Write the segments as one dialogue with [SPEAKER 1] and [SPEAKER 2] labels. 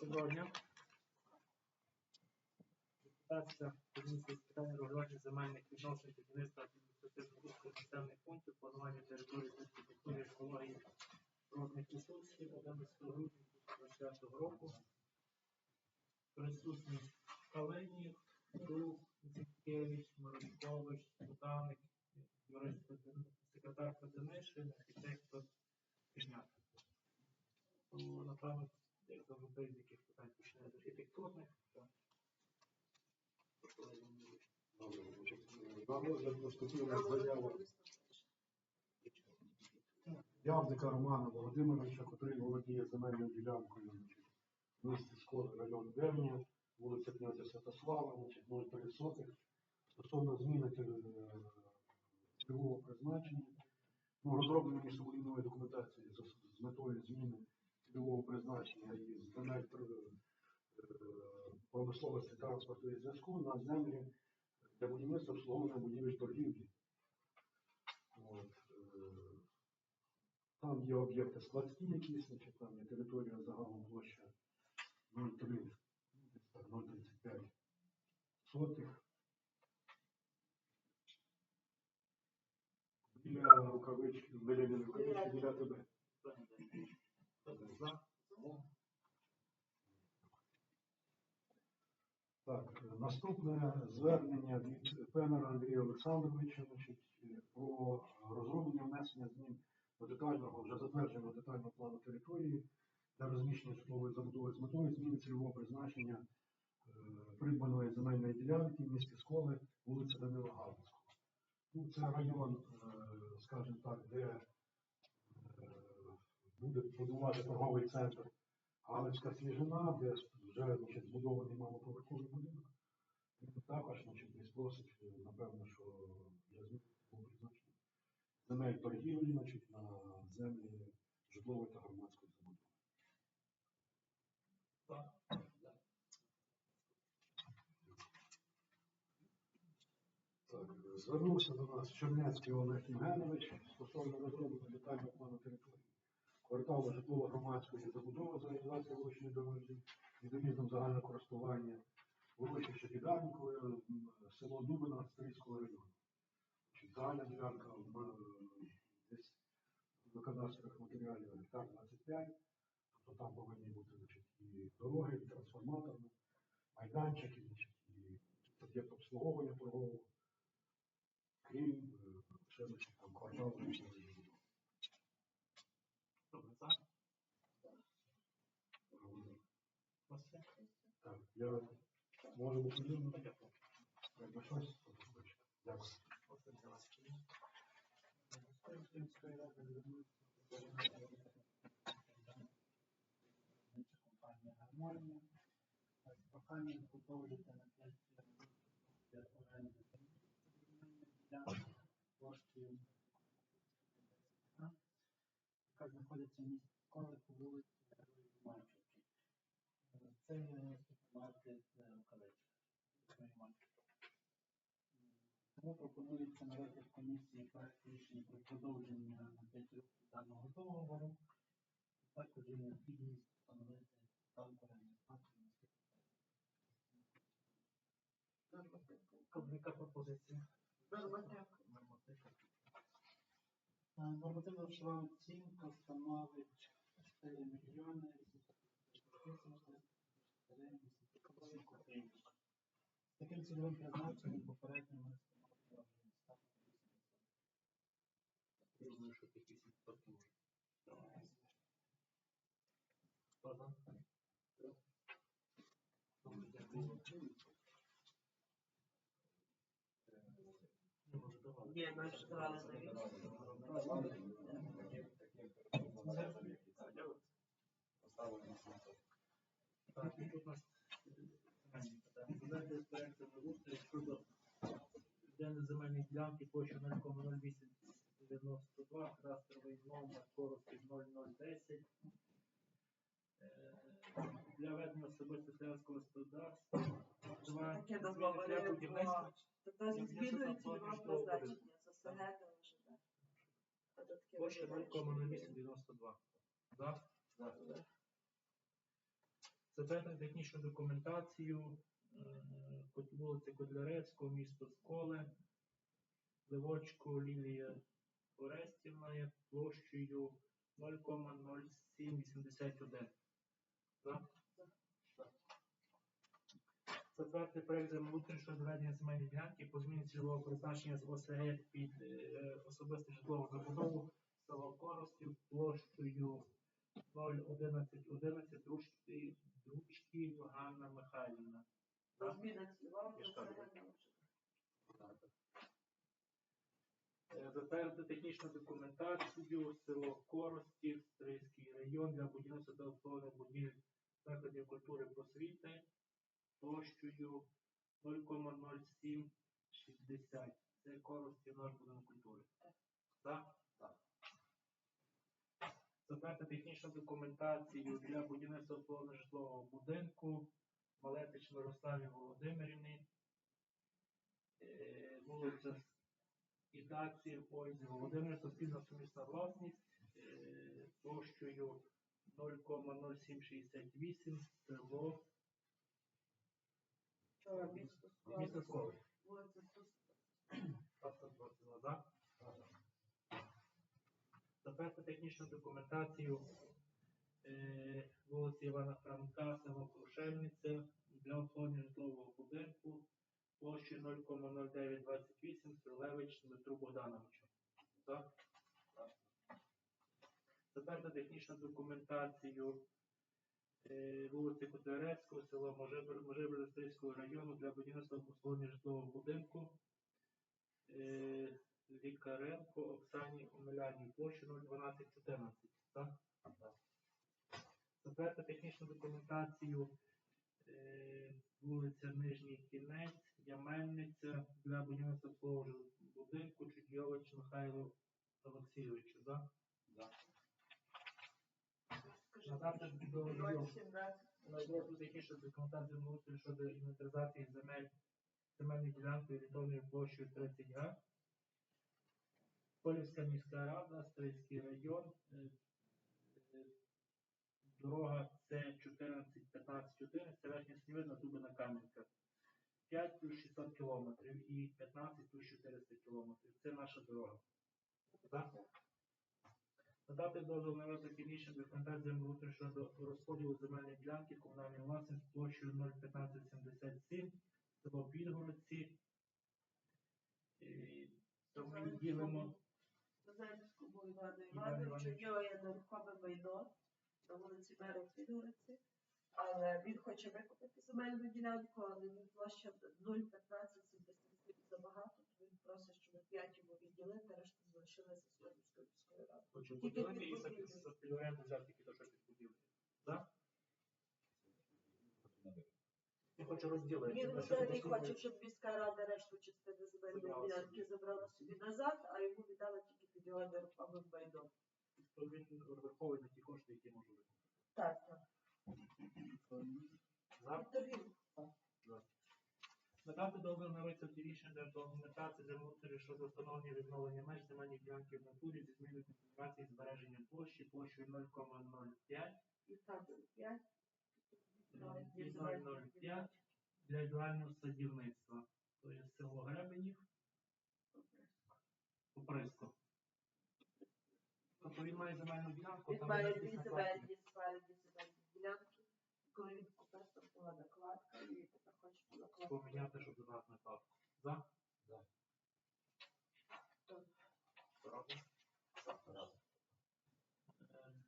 [SPEAKER 1] Доброго дня. Депутатська комісія з питань регулювання земельних відносин будівництва адміністративних населених пунктів, планування території архітектури, екології, природних ресурсів 11 грудня 2025 року. Присутні Калинів, Друг, Зінкевич, Морозкович, Бутаник, юрист Пети- секретар Петринишин, архітектор Кишняк. Напевно, як з яких питань почне з архітектурних,
[SPEAKER 2] поступила заява. Явника Романа Володимировича, котрий володіє земельною ділянкою в місті Скор, район Вернія, вулиця князя Святослава, значить, 0,3 сотих, стосовно зміни е, цільового призначення, ну, розроблення містобудівної документації з метою зміни цільового призначення із земель промисловості транспорту і зв'язку на землі для будівництва обслуговування будівель торгівлі. От, е, Там є об'єкти складські якісь, значить, там є територія загалом площа 0,3, 0,35 сотих. Біля рукавички, біля рукавички, біля тебе.
[SPEAKER 1] За.
[SPEAKER 2] Так, наступне звернення від Пенера Андрія Олександровича значить, про розроблення внесення змін до детального, вже затвердженого детального плану території для розміщення житлової забудови з метою зміни цільового призначення е, придбаної земельної ділянки в місті Сколи, вулиця Данила Галицького. Ну, це район, е, скажімо так, де буде будувати торговий центр Галицька свіжина, де вже значить, збудований малоповерховий будинок. Він також значить, десь просить, е, напевно, що для зміни призначення земель торгівлі значить, на землі житлової та громадської забудови. Так, звернувся до нас Чернецький Олег Євгенович стосовно розроблення детального плану території. Кварталу житлово-громадської забудови за реалізацію вуличної дорожі, відомізном загального користування, урочище Підарникове, село Дубина Стрийського району. Загальна ділянка е, десь в кадастрових матеріалів гектар 25, тобто там повинні бути значить, і дороги, і трансформаторні, майданчики, значить, і об'єкт обслуговування торгового, крім е, ще значить, там кварталу вуличної забудови.
[SPEAKER 1] Добре, за. Ось все.
[SPEAKER 2] Так, я можу бути
[SPEAKER 1] Ну, таке.
[SPEAKER 2] якби щось. Дякую.
[SPEAKER 1] Київської ради звернувся компанія Гармонія. з Проханням на 5 років оренди ділянки площею, яка знаходиться в місті Коли вулиці Героїв Марківки. Це є супермаркет Калечка. Тому пропонується на розгляд комісії проект рішення про продовження на 5 років даного договору. Також є необхідність встановити ставку орендної плати на Яка пропозиція? Е, Нормативна грошова оцінка становить 4 мільйони 800 копійок. З таким цільовим призначенням попередньо ми встановлювали ставку 8%. Думаю, що тих 8% може. Хто за?
[SPEAKER 3] Ні, ми вже давали заяву.
[SPEAKER 1] Так, і тут нас земельні питання. Подати проект землеустрою щодо віддання земельної ділянки площа 0,0892, кадастровий номер Коровський 0010. Е, Для ведення особисто селянського господарства. Вживає
[SPEAKER 3] Таке
[SPEAKER 1] зміни для будівництва.
[SPEAKER 3] Тобто призначення. Вже, так. Податки
[SPEAKER 1] Площа
[SPEAKER 3] виборчі.
[SPEAKER 1] 0,0892. За? За. Затвердити технічну документацію е, вулиця Котляревського, місто Сколе, Ливочко Лілія Орестівна є площею 0,0781. Так? Затвердити проект землеустрою щодо зведення земельної ділянки по зміні цільового призначення з ОСГ під е, особисту житлову забудову село Коростів площею 01111 Дручки, Дручки Ганна Михайлівна.
[SPEAKER 3] Призначення.
[SPEAKER 1] Е, Затвердити технічну документацію село Коростів, Стрийський район для будівництва та обслуговування будівель закладів культури просвіти площею 0,0760. Це Коростів наш будинок культури. Так? Так. Затвердити технічну документацію для будівництва обслуговування житлового будинку Малетич Мирославі Володимирівні. Е, Вулиця Ідації Ользі Володимир, суспільна сумісна власність е, площею 0,0768 село
[SPEAKER 3] місто
[SPEAKER 1] Сколи.
[SPEAKER 3] Вулиця
[SPEAKER 1] Затвердити технічну документацію вулиці Івана Франка, село Крушельниця для обслуговування житлового будинку площею 0,0928 Стрелевич Дмитру Богдановичу. Так? Затвердити технічну документацію е, вулиці Котляревського, село Можибрилівського району для будівництва обслуговування житлового будинку е, Лікаренко Оксані Омеляній площі 01214. Так? Затвердити технічну документацію е, вулиця Нижній Кінець, Ямельниця для будівництва обслуговування будинку Чудйович Михайло Олексійовичу. Так?
[SPEAKER 3] Скажи,
[SPEAKER 1] Надати до
[SPEAKER 3] 017.
[SPEAKER 1] Розробити технічну документацію землеустрою щодо інвентаризації земель земельної ділянки орієнтовною площею 30 га. Полівська міська рада, Стрийський район, е, дорога С 14 15 14, це верхня Снівина, Дубина Кам'янка. 5 плюс 600 кілометрів і 15 плюс 400 кілометрів. Це наша дорога. Надати дозвіл на розвиток технічної документації землеустрою щодо розподілу земельної ділянки комунальної власності площею 01577, село Підгородці. І То ми ділимо
[SPEAKER 3] Івану
[SPEAKER 1] Івану
[SPEAKER 3] Івановичу, в нього є нерухоме майно на вулиці Мера Підгориці, але він хоче викупити земельну ділянку, але він площа 0,1577 забагато, то він просить, щоб 5 йому відділити, решта залишилася Сьогоднівською міською радою.
[SPEAKER 1] хочу
[SPEAKER 3] Тільки
[SPEAKER 1] поділити і за спільоренду взяти тільки то, що під будівлю. Так? Я хочу розділити.
[SPEAKER 3] Він
[SPEAKER 1] що
[SPEAKER 3] взагалі хоче, щоб міська рада решту частини земельної
[SPEAKER 1] Забрала
[SPEAKER 3] ділянки забрала собі назад, а йому віддала тільки під його нерухомим майном.
[SPEAKER 1] То він враховує на ті кошти, які може викупити.
[SPEAKER 3] Так, так.
[SPEAKER 1] За?
[SPEAKER 3] Торгів.
[SPEAKER 1] Надати дозвіл на висновки рішення для документації землеустрою щодо встановлення відновлення меж земельних ділянків в натурі зі зміною конфігурації збереження площі площею 0,05
[SPEAKER 3] І так, 5.
[SPEAKER 1] і 0,05 для ідеального садівництва. То є село Гребенів, Поприско. Тобто він має земельну ділянку,
[SPEAKER 3] Він
[SPEAKER 1] там
[SPEAKER 3] має
[SPEAKER 1] якісь
[SPEAKER 3] дві
[SPEAKER 1] накладки.
[SPEAKER 3] земельні спалені земельні ділянки. Коли він купив, там була накладка, і тепер хоче накладку.
[SPEAKER 1] поміняти, щоб додати накладку. За? Е,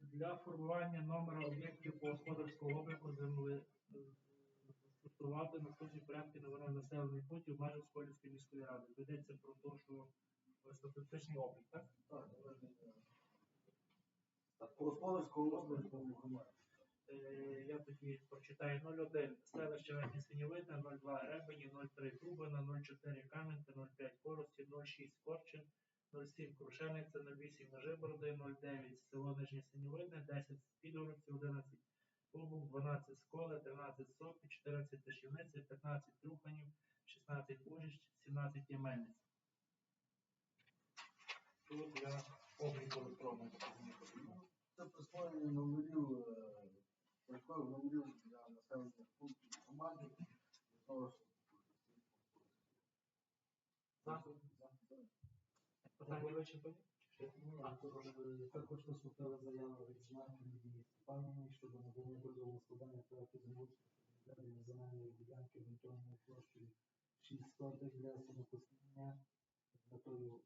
[SPEAKER 1] Для формування номера об'єктів по господарського обліку земли е, застосувати наступні порядки номера населених пунктів в межах Сколівської міської ради. Ведеться про те, що статистичний облік, так?
[SPEAKER 2] Так, по господарському господарському громаді.
[SPEAKER 1] Е, Я тоді прочитаю. 01 селище Верхнє Синєвидне, 02 Ребені, 03 Трубина, 04 Кам'янка, 05 Корості, 06 Корчин, 07 Крушениця, 08 Ножибороди, 09 село Нижнє Синєвидне, 10 Підгородці, 11 Клубок, 12 Сколи, 13 Сопі, 14 Тишівниця, 15 Труханів, 16 Ужич, 17 Ємельниць. Тут для обліку електронного.
[SPEAKER 2] Це присвоєння номерів е,
[SPEAKER 4] такою землю для населених пунктів громади, для того, щоб.
[SPEAKER 1] Питання вичерпані?
[SPEAKER 5] Ні, Також поступила заява від знаків Лідії Степанівни щодо надання дозволу складання проекту землеустрою відведення земельної ділянки орієнтовною площею 6 сотих для самопостійня з метою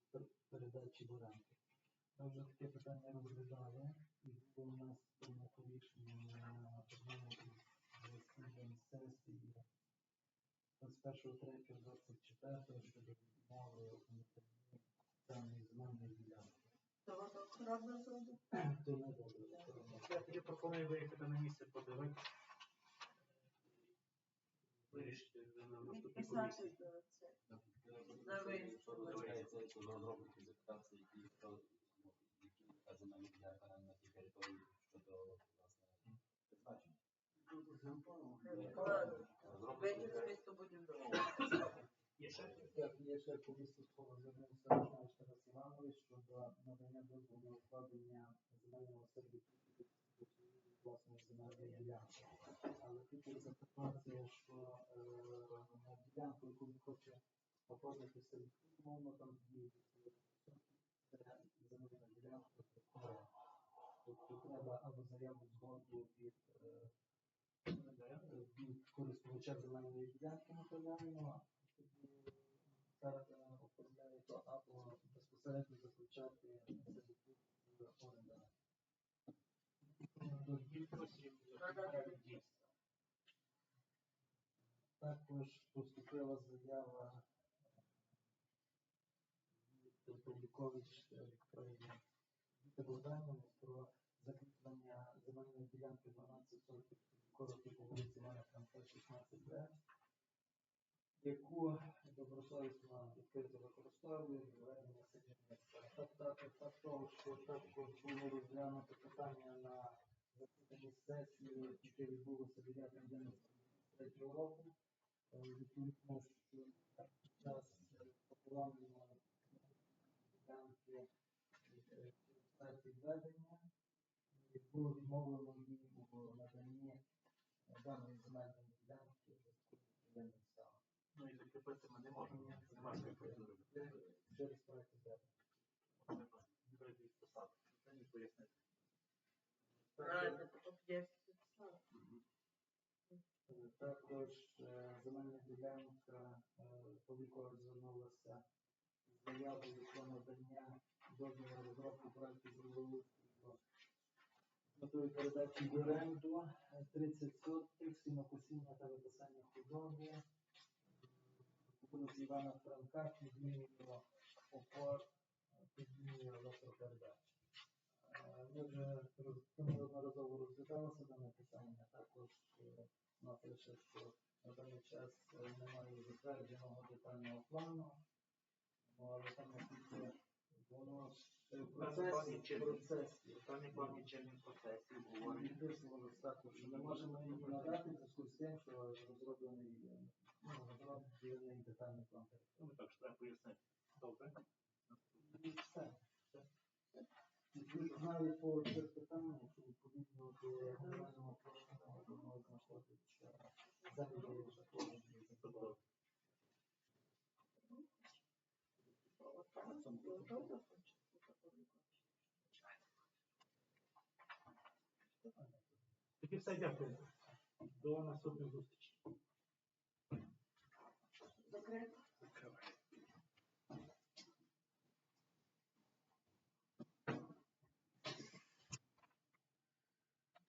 [SPEAKER 5] передачі в оренду. Ми вже таке питання розглядали, і було у нас прийнято рішення на одному із засідань сесії 21.03.24 щодо відмови даної земельної ділянки.
[SPEAKER 3] То
[SPEAKER 5] не добре.
[SPEAKER 1] Я тоді пропоную виїхати на місце, подивитися. Вирішити на наступній комісії.
[SPEAKER 3] до це. Виїзд.
[SPEAKER 6] Що розробники документації, які та земельна на тій території щодо власне призначення.
[SPEAKER 3] Ладно.
[SPEAKER 6] Розробники
[SPEAKER 3] Вийти місто.
[SPEAKER 1] Є ще?
[SPEAKER 5] Повістку слова звернувся Тарас Іванович щодо надання дозволу укладення земельного сервітуту власної земельної ділянки. Але тут є що е, на ділянку, яку він хоче оформити сервітут, мовно там це земельна ділянка такова. Тобто треба або заяву згоду від від користувача земельної ділянки матеріального, тоді зараз оформляє то або безпосередньо заключати з орендарем. Також поступила заява від Павлікович Вікторії Богданівни про закріплення земельної ділянки 12 сотих коротко по вулиці Франка, 16 Б, яку добросовісно відкрито використовує для ведення садівництва. Так, так, так того, що також було розглянуто питання на засіданні сесії, яке відбулося 9.11 року. Е, Відповідно, час е, ділянки статі введення і було відмовлено їм у наданні даної земельної ділянки воєнних став.
[SPEAKER 1] Ну і закріпити ми не можемо, немає процедури.
[SPEAKER 5] Через проект звернення.
[SPEAKER 1] Треба відписати. Це не пояснити.
[SPEAKER 3] Правильно, то є всі.
[SPEAKER 5] Також е, земельна ділянка е, Повікова звернулася з заявою про надання дозволу на розробку проекту землеустрою з метою передачі в оренду е, 30 сотих, сінокосіння та виписання худоби. Вулиці Івана Франка підмінюємо опор, е, підмінює електропередач. Ми вже неодноразово розглядалося дане питання, також е, вона що на даний час е, немає затвердженого детального плану, ну, але там наскільки воно ще
[SPEAKER 1] є
[SPEAKER 5] процесі,
[SPEAKER 1] чинний.
[SPEAKER 5] процесі.
[SPEAKER 1] Певний план відчинних процесів обговорення.
[SPEAKER 5] Відписувалось також, що не можемо її надати в зв'язку з тим, що розроблений е, ну, розроблений детальний план.
[SPEAKER 1] Ну, так що треба пояснити. Добре.
[SPEAKER 5] І все. І по цих питаннях, що відповідно до генерального плану, воно знаходить, що землі вже повністю
[SPEAKER 1] Тобто, Тоді все, дякую. До наступних зустрічей.
[SPEAKER 3] Закрито.